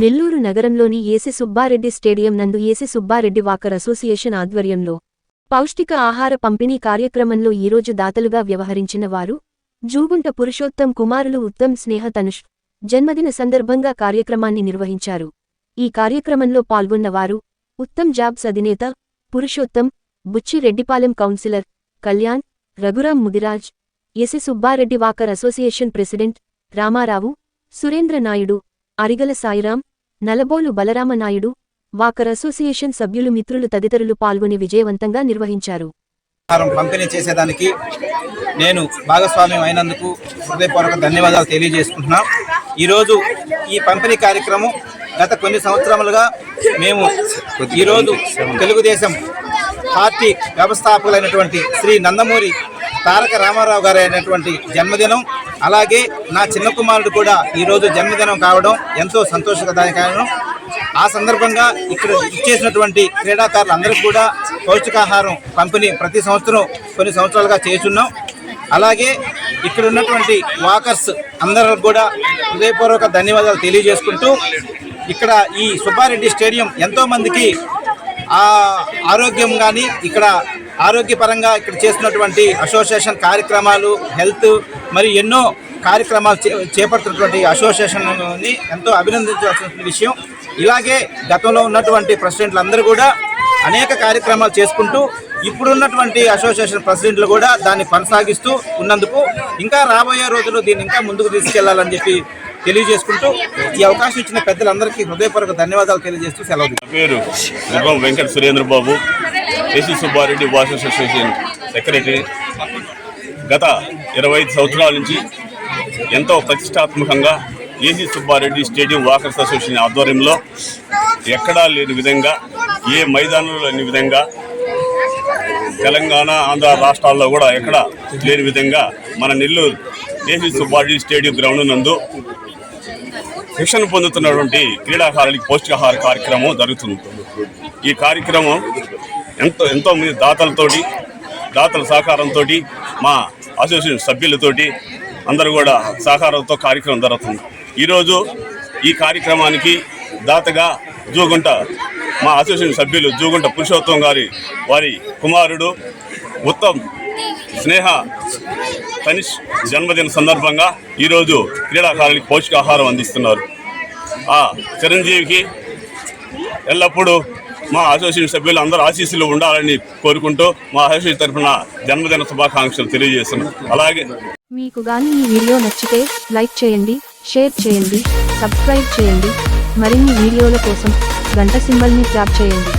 నెల్లూరు నగరంలోని AC Subbareddy stadium నందు AC Subbareddy walker association ఆధ్వర్యంలో పౌష్టిక ఆహార పంపిణీ కార్యక్రమంలో ఈరోజు దాతలుగా వ్యవహరించిన వారు జూగుంట పురుషోత్తం కుమారులు ఉత్తమ్ స్నేహ తనుష్ జన్మదిన సందర్భంగా కార్యక్రమాన్ని నిర్వహించారు. ఈ కార్యక్రమంలో పాల్గొన్నవారు ఉత్తమ్ జాబ్స్ అధినేత Purushottam Buchireddypalem councillor Kalyan Raghuram Mudiraj AC Subbareddy walker association president Ramarao Surendra Naidu Arigala Sairam Nalabolu Balaramanaidu walker association సభ్యులు మిత్రులు తదితరులు పాల్గొని విజయవంతంగా నిర్వహించారు. పంపిణీ చేసేదానికి నేను భాగస్వామ్యం అయినందుకు హృదయపూర్వక ధన్యవాదాలు తెలియజేసుకుంటున్నాం. ఈరోజు ఈ పంపిణీ కార్యక్రమం గత కొన్ని సంవత్సరములుగా మేము ఈరోజు తెలుగుదేశం పార్టీ వ్యవస్థాపకులైనటువంటి శ్రీ నందమూరి తారక రామారావు గారు అయినటువంటి జన్మదినం అలాగే నా చిన్న కుమారుడు కూడా ఈరోజు జన్మదినం కావడం ఎంతో సంతోషదాయకరం ఆ సందర్భంగా ఇక్కడ ఇచ్చేసినటువంటి క్రీడాకారులందరికీ కూడా పౌష్టికాహారం పంపిణీ ప్రతి సంవత్సరం కొన్ని సంవత్సరాలుగా చేస్తున్నాం. అలాగే ఇక్కడ ఉన్నటువంటి వాకర్స్ అందరికి కూడా హృదయపూర్వక ధన్యవాదాలు తెలియజేసుకుంటూ ఇక్కడ ఈ సుబ్బారెడ్డి స్టేడియం ఎంతోమందికి ఆరోగ్యం కానీ ఇక్కడ ఆరోగ్యపరంగా ఇక్కడ చేస్తున్నటువంటి అసోసియేషన్ కార్యక్రమాలు హెల్త్ మరి ఎన్నో కార్యక్రమాలు చే చేపడుతున్నటువంటి అసోసియేషన్ని ఎంతో అభినందించాల్సిన విషయం. ఇలాగే గతంలో ఉన్నటువంటి ప్రెసిడెంట్లు అందరూ కూడా అనేక కార్యక్రమాలు చేసుకుంటూ ఇప్పుడున్నటువంటి అసోసియేషన్ ప్రెసిడెంట్లు కూడా దాన్ని కొనసాగిస్తూ ఉన్నందుకు ఇంకా రాబోయే రోజుల్లో దీన్ని ఇంకా ముందుకు తీసుకెళ్ళాలని చెప్పి తెలియజేసుకుంటూ ఈ అవకాశం ఇచ్చిన పెద్దలందరికీ హృదయపూర్వక ధన్యవాదాలు తెలియజేస్తూ సెలవు పేరు వెంకట సురేంద్ర బాబు ఏసీ సుబ్బారెడ్డి వాస్ అసోసియేషన్ సెక్రటరీ గత ఇరవై ఐదు సంవత్సరాల నుంచి ఎంతో ప్రతిష్టాత్మకంగా AC Subbareddy stadium walkers association ఆధ్వర్యంలో ఎక్కడా లేని విధంగా ఏ మైదానంలో లేని విధంగా తెలంగాణ ఆంధ్ర రాష్ట్రాల్లో కూడా ఎక్కడ లేని విధంగా మన Nellore AC Subbareddy stadium ground నందు శిక్షణ పొందుతున్నటువంటి క్రీడాకారులకి పౌష్టికాహార కార్యక్రమం జరుగుతుంది. ఈ కార్యక్రమం ఎంతో ఎంతో మంది దాతలతోటి దాతల సహకారంతో మా అసోసియేషన్ సభ్యులతోటి అందరూ కూడా సహకారంతో కార్యక్రమం జరుగుతుంది. ఈరోజు ఈ కార్యక్రమానికి దాతగా జూగుంట మా అసోసియేషన్ సభ్యులు జూగుంట పురుషోత్తం గారి వారి కుమారుడు ఉత్తమ్ స్నేహ తనిష్ జన్మదిన సందర్భంగా ఈరోజు క్రీడాకారులకు పౌష్టికాహారం అందిస్తున్నారు. ఆ చిరంజీవికి ఎల్లప్పుడూ మా అసోసియేషన్ సభ్యులు అందరూ ఆశీస్సులు ఉండాలని కోరుకుంటూ మా అసోసియేషన్ తరఫున జన్మదిన శుభాకాంక్షలు తెలియజేస్తున్నాం. అలాగే మీకు గాని ఈ వీడియో నచ్చితే లైక్ చేయండి షేర్ చేయండి సబ్స్క్రైబ్ చేయండి. మరిన్ని వీడియోల కోసం గంట సింబల్ని ట్యాప్ చేయండి.